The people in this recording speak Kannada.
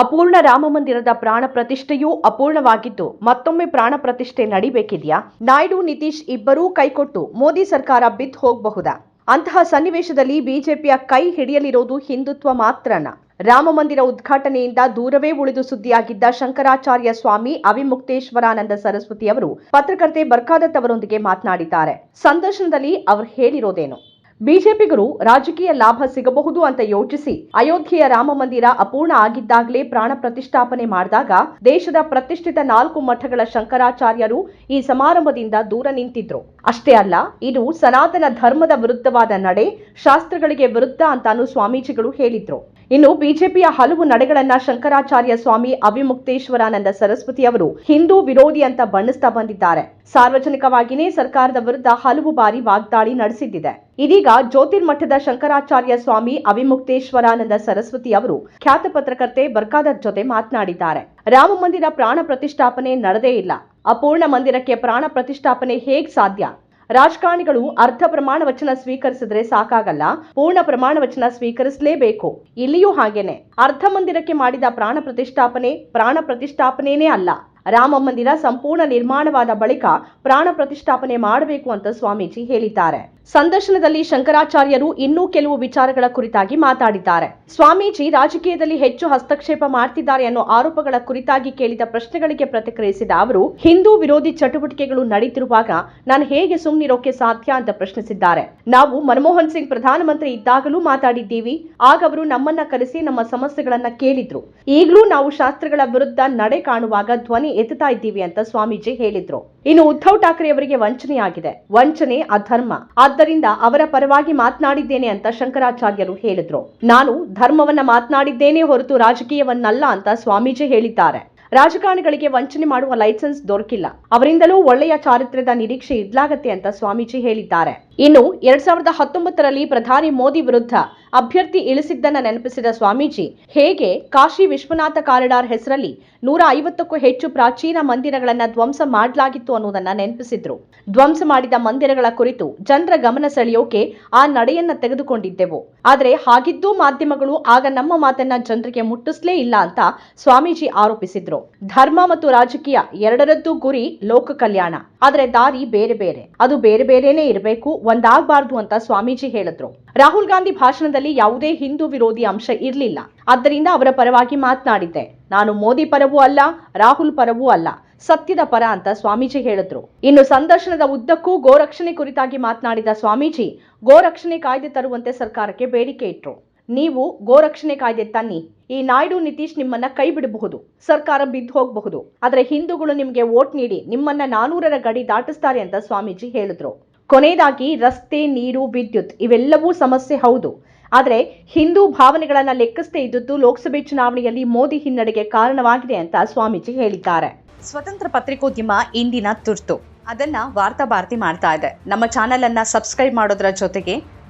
ಅಪೂರ್ಣ ರಾಮ ಮಂದಿರದ ಪ್ರಾಣ ಪ್ರತಿಷ್ಠೆಯೂ ಅಪೂರ್ಣವಾಗಿದ್ದು, ಮತ್ತೊಮ್ಮೆ ಪ್ರಾಣ ಪ್ರತಿಷ್ಠೆ ನಡಿಬೇಕಿದೆಯಾ? ನಾಯ್ಡು, ನಿತೀಶ್ ಇಬ್ಬರೂ ಕೈಕೊಟ್ಟು ಮೋದಿ ಸರ್ಕಾರ ಬಿದ್ದು ಹೋಗಬಹುದಾ? ಅಂತಹ ಸನ್ನಿವೇಶದಲ್ಲಿ ಬಿಜೆಪಿಯ ಕೈ ಹಿಡಿಯಲಿರೋದು ಹಿಂದುತ್ವ ಮಾತ್ರನ? ರಾಮ ಮಂದಿರ ಉದ್ಘಾಟನೆಯಿಂದ ದೂರವೇ ಉಳಿದು ಸುದ್ದಿಯಾಗಿದ್ದ ಶಂಕರಾಚಾರ್ಯ ಸ್ವಾಮಿ ಅವಿಮುಕ್ತೇಶ್ವರಾನಂದ ಸರಸ್ವತಿ ಅವರು ಪತ್ರಕರ್ತೆ ಬರ್ಕಾದತ್ ಅವರೊಂದಿಗೆ ಮಾತನಾಡಿದ್ದಾರೆ. ಸಂದರ್ಶನದಲ್ಲಿ ಅವರು ಹೇಳಿರೋದೇನು? ಬಿಜೆಪಿಗರು ರಾಜಕೀಯ ಲಾಭ ಸಿಗಬಹುದು ಅಂತ ಯೋಚಿಸಿ ಅಯೋಧ್ಯೆಯ ರಾಮ ಮಂದಿರ ಅಪೂರ್ಣ ಆಗಿದ್ದಾಗಲೇ ಪ್ರಾಣ ಪ್ರತಿಷ್ಠಾಪನೆ ಮಾಡಿದಾಗ ದೇಶದ ಪ್ರತಿಷ್ಠಿತ ನಾಲ್ಕು ಮಠಗಳ ಶಂಕರಾಚಾರ್ಯರು ಈ ಸಮಾರಂಭದಿಂದ ದೂರ ನಿಂತಿದ್ರು. ಅಷ್ಟೇ ಅಲ್ಲ, ಇದು ಸನಾತನ ಧರ್ಮದ ವಿರುದ್ಧವಾದ ನಡೆ ಶಾಸ್ತ್ರಗಳಿಗೆ ವಿರುದ್ಧ ಅಂತಾನು ಸ್ವಾಮೀಜಿಗಳು ಹೇಳಿದ್ರು. ಇನ್ನು ಬಿಜೆಪಿಯ ಹಲವು ನಡೆಗಳನ್ನ ಶಂಕರಾಚಾರ್ಯ ಸ್ವಾಮಿ ಅವಿಮುಕ್ತೇಶ್ವರಾನಂದ ಸರಸ್ವತಿ ಅವರು ಹಿಂದೂ ವಿರೋಧಿ ಅಂತ ಬಣ್ಣಿಸ್ತಾ ಬಂದಿದ್ದಾರೆ. ಸಾರ್ವಜನಿಕವಾಗಿಯೇ ಸರ್ಕಾರದ ವಿರುದ್ಧ ಹಲವು ಬಾರಿ ವಾಗ್ದಾಳಿ ನಡೆಸಿದ್ದಿದೆ. ಇದೀಗ ಜ್ಯೋತಿರ್ಮಠದ ಶಂಕರಾಚಾರ್ಯ ಸ್ವಾಮಿ ಅವಿಮುಕ್ತೇಶ್ವರಾನಂದ ಸರಸ್ವತಿ ಅವರು ಖ್ಯಾತ ಪತ್ರಕರ್ತೆ ಬರ್ಕಾದರ್ ಜೊತೆ ಮಾತನಾಡಿದ್ದಾರೆ. ರಾಮ ಮಂದಿರ ಪ್ರಾಣ ಪ್ರತಿಷ್ಠಾಪನೆ ನಡೆದೇ ಇಲ್ಲ. ಅಪೂರ್ಣ ಮಂದಿರಕ್ಕೆ ಪ್ರಾಣ ಪ್ರತಿಷ್ಠಾಪನೆ ಹೇಗ್ ಸಾಧ್ಯ? ರಾಜಕಾರಣಿಗಳು ಅರ್ಧ ಪ್ರಮಾಣ ವಚನ ಸ್ವೀಕರಿಸಿದ್ರೆ ಸಾಕಾಗಲ್ಲ, ಪೂರ್ಣ ಪ್ರಮಾಣ ವಚನ ಸ್ವೀಕರಿಸಲೇಬೇಕು. ಇಲ್ಲಿಯೂ ಹಾಗೇನೆ. ಅರ್ಧ ಮಂದಿರಕ್ಕೆ ಮಾಡಿದ ಪ್ರಾಣ ಪ್ರತಿಷ್ಠಾಪನೆ ಪ್ರಾಣ ಪ್ರತಿಷ್ಠಾಪನೆನೇ ಅಲ್ಲ. ರಾಮ ಮಂದಿರ ಸಂಪೂರ್ಣ ನಿರ್ಮಾಣವಾದ ಬಳಿಕ ಪ್ರಾಣ ಪ್ರತಿಷ್ಠಾಪನೆ ಮಾಡಬೇಕು ಅಂತ ಸ್ವಾಮೀಜಿ ಹೇಳಿದ್ದಾರೆ. ಸಂದರ್ಶನದಲ್ಲಿ ಶಂಕರಾಚಾರ್ಯರು ಇನ್ನೂ ಕೆಲವು ವಿಚಾರಗಳ ಕುರಿತಾಗಿ ಮಾತಾಡಿದ್ದಾರೆ. ಸ್ವಾಮೀಜಿ ರಾಜಕೀಯದಲ್ಲಿ ಹೆಚ್ಚು ಹಸ್ತಕ್ಷೇಪ ಮಾಡ್ತಿದ್ದಾರೆ ಅನ್ನೋ ಆರೋಪಗಳ ಕುರಿತಾಗಿ ಕೇಳಿದ ಪ್ರಶ್ನೆಗಳಿಗೆ ಪ್ರತಿಕ್ರಿಯಿಸಿದ ಅವರು, ಹಿಂದೂ ವಿರೋಧಿ ಚಟುವಟಿಕೆಗಳು ನಡೀತಿರುವಾಗ ನಾನು ಹೇಗೆ ಸುಮ್ಮನಿರೋಕೆ ಸಾಧ್ಯ ಅಂತ ಪ್ರಶ್ನಿಸಿದ್ದಾರೆ. ನಾವು ಮನಮೋಹನ್ ಸಿಂಗ್ ಪ್ರಧಾನಮಂತ್ರಿ ಇದ್ದಾಗಲೂ ಮಾತಾಡಿದ್ದೀವಿ. ಆಗ ಅವರು ನಮ್ಮನ್ನ ಕರೆಸಿ ನಮ್ಮ ಸಮಸ್ಯೆಗಳನ್ನ ಕೇಳಿದ್ರು. ಈಗಲೂ ನಾವು ಶಾಸ್ತ್ರಗಳ ವಿರುದ್ಧ ನಡೆ ಕಾಣುವಾಗ ಧ್ವನಿ ಎತ್ತುತ್ತಾ ಇದ್ದೀವಿ ಅಂತ ಸ್ವಾಮೀಜಿ ಹೇಳಿದ್ರು. ಇನ್ನು ಉದ್ಧವ್ ಠಾಕ್ರೆ ಅವರಿಗೆ ವಂಚನೆಯಾಗಿದೆ. ವಂಚನೆ ಅಧರ್ಮ. ಆದ್ದರಿಂದ ಅವರ ಪರವಾಗಿ ಮಾತನಾಡಿದ್ದೇನೆ ಅಂತ ಶಂಕರಾಚಾರ್ಯರು ಹೇಳಿದ್ರು. ನಾನು ಧರ್ಮವನ್ನ ಮಾತನಾಡಿದ್ದೇನೆ ಹೊರತು ರಾಜಕೀಯವನ್ನಲ್ಲ ಅಂತ ಸ್ವಾಮೀಜಿ ಹೇಳಿದ್ದಾರೆ. ರಾಜಕಾರಣಿಗಳಿಗೆ ವಂಚನೆ ಮಾಡುವ ಲೈಸೆನ್ಸ್ ದೊರಕಿಲ್ಲ. ಅವರಿಂದಲೂ ಒಳ್ಳೆಯ ಚಾರಿತ್ರ್ಯದ ನಿರೀಕ್ಷೆ ಇದ್ಲಾಗತ್ತೆ ಅಂತ ಸ್ವಾಮೀಜಿ ಹೇಳಿದ್ದಾರೆ. ಇನ್ನು ಎರಡ್ ಸಾವಿರದ ಹತ್ತೊಂಬತ್ತರಲ್ಲಿ ಪ್ರಧಾನಿ ಮೋದಿ ವಿರುದ್ಧ ಅಭ್ಯರ್ಥಿ ಇಳಿಸಿದ್ದನ್ನ ನೆನಪಿಸಿದ ಸ್ವಾಮೀಜಿ, ಹೇಗೆ ಕಾಶಿ ವಿಶ್ವನಾಥ ಕಾರಿಡಾರ್ ಹೆಸರಲ್ಲಿ ನೂರ ಐವತ್ತಕ್ಕೂ ಹೆಚ್ಚು ಪ್ರಾಚೀನ ಮಂದಿರಗಳನ್ನ ಧ್ವಂಸ ಮಾಡಲಾಗಿತ್ತು ಅನ್ನೋದನ್ನ ನೆನಪಿಸಿದ್ರು. ಧ್ವಂಸ ಮಾಡಿದ ಮಂದಿರಗಳ ಕುರಿತು ಜನರ ಗಮನ ಸೆಳೆಯೋಕೆ ಆ ನಡೆಯನ್ನ ತೆಗೆದುಕೊಂಡಿದ್ದೆವು. ಆದರೆ ಹಾಗಿದ್ದೂ ಮಾಧ್ಯಮಗಳು ಆಗ ನಮ್ಮ ಮಾತನ್ನ ಜನರಿಗೆ ಮುಟ್ಟಿಸ್ಲೇ ಇಲ್ಲ ಅಂತ ಸ್ವಾಮೀಜಿ ಆರೋಪಿಸಿದ್ರು. ಧರ್ಮ ಮತ್ತು ರಾಜಕೀಯ ಎರಡರದ್ದು ಗುರಿ ಲೋಕ ಕಲ್ಯಾಣ. ಆದರೆ ದಾರಿ ಬೇರೆ ಬೇರೆ. ಅದು ಬೇರೆ ಬೇರೆನೇ ಇರಬೇಕು, ಒಂದಾಗಬಾರ್ದು ಅಂತ ಸ್ವಾಮೀಜಿ ಹೇಳಿದ್ರು. ರಾಹುಲ್ ಗಾಂಧಿ ಭಾಷಣದಲ್ಲಿ ಯಾವುದೇ ಹಿಂದೂ ವಿರೋಧಿ ಅಂಶ ಇರಲಿಲ್ಲ. ಆದ್ದರಿಂದ ಅವರ ಪರವಾಗಿ ಮಾತನಾಡಿದ್ದೆ. ನಾನು ಮೋದಿ ಪರವೂ ಅಲ್ಲ, ರಾಹುಲ್ ಪರವೂ ಅಲ್ಲ, ಸತ್ಯದ ಪರ ಅಂತ ಸ್ವಾಮೀಜಿ ಹೇಳಿದ್ರು. ಇನ್ನು ಸಂದರ್ಶನದ ಉದ್ದಕ್ಕೂ ಗೋರಕ್ಷಣೆ ಕುರಿತಾಗಿ ಮಾತನಾಡಿದ ಸ್ವಾಮೀಜಿ, ಗೋರಕ್ಷಣೆ ಕಾಯ್ದೆ ತರುವಂತೆ ಸರ್ಕಾರಕ್ಕೆ ಬೇಡಿಕೆ ಇಟ್ರು. ನೀವು ಗೋರಕ್ಷಣೆ ಕಾಯ್ದೆ ತನ್ನಿ. ಈ ನಾಯ್ಡು ನಿತೀಶ್ ನಿಮ್ಮನ್ನ ಕೈ ಬಿಡಬಹುದು, ಸರ್ಕಾರ ಬಿದ್ದು ಹೋಗಬಹುದು. ಆದರೆ ಹಿಂದೂಗಳು ನಿಮಗೆ ವೋಟ್ ನೀಡಿ ನಿಮ್ಮನ್ನ ನಾನೂರರ ಗಡಿ ದಾಟಿಸ್ತಾರೆ ಅಂತ ಸ್ವಾಮೀಜಿ ಹೇಳಿದ್ರು. ಕೊನೆಯದಾಗಿ ರಸ್ತೆ, ನೀರು, ವಿದ್ಯುತ್ ಇವೆಲ್ಲವೂ ಸಮಸ್ಯೆ ಹೌದು. ಆದರೆ ಹಿಂದೂ ಭಾವನೆಗಳನ್ನು ಲೆಕ್ಕಿಸದೇ ಇದ್ದದ್ದು ಲೋಕಸಭೆ ಚುನಾವಣೆಯಲ್ಲಿ ಮೋದಿ ಹಿನ್ನಡೆಗೆ ಕಾರಣವಾಗಿದೆ ಅಂತ ಸ್ವಾಮೀಜಿ ಹೇಳಿದ್ದಾರೆ. ಸ್ವತಂತ್ರ ಪತ್ರಿಕೋದ್ಯಮ ಇಂದಿನ ತುರ್ತು. ಅದನ್ನ ವಾರ್ತಾ ಭಾರತಿ ಮಾಡ್ತಾ ಇದೆ. ನಮ್ಮ ಚಾನೆಲ್ ಅನ್ನ ಸಬ್ಸ್ಕ್ರೈಬ್ ಮಾಡೋದ್ರ ಜೊತೆಗೆ